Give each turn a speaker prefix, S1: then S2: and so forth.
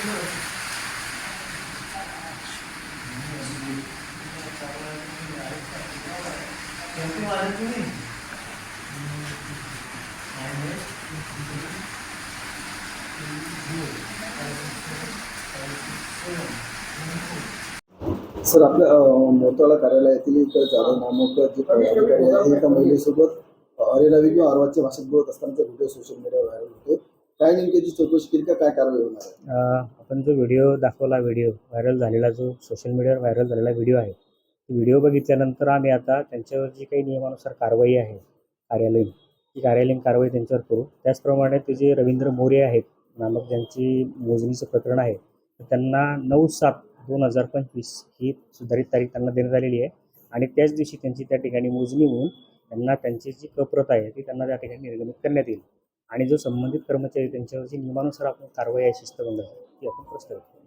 S1: Sir आपल्या मोताळा कार्यालयातील एक जाधव नामक जे अधिकारी आहेत एका महिलेसोबत अरेरावी किंवा आरवाच्या भाषेत बोलत असतानाचा व्हिडिओ सोशल मीडियावर व्हायरल होते काय नेमकी जी चौकशी केली का काय कारवाई होणार आहे?
S2: आपण जो व्हिडिओ दाखवला व्हिडिओ व्हायरल झालेला जो सोशल मीडियावर व्हायरल झालेला व्हिडिओ आहे व्हिडिओ बघितल्यानंतर आम्ही आता त्यांच्यावर जी काही नियमानुसार कारवाई आहे कार्यालयीन ती कार्यालयीन कारवाई त्यांच्यावर करू. त्याचप्रमाणे ते जे रवींद्र मोरे आहेत नामक ज्यांची मोजणीचं प्रकरण आहे तर त्यांना नऊ सात दोन हजार पंचवीस ही सुधारित तारीख त्यांना देण्यात आलेली आहे. आणि त्याच दिवशी त्यांची त्या ठिकाणी मोजणी होऊन त्यांना त्यांची जी कप्रत आहे ती त्यांना त्या ठिकाणी निर्गमित करण्यात येईल. आणि जो संबंधित कर्मचारी त्यांच्यावरची नियमानुसार आपण कारवाई आहे शिस्तभंगाची ती आपण प्रस्तावित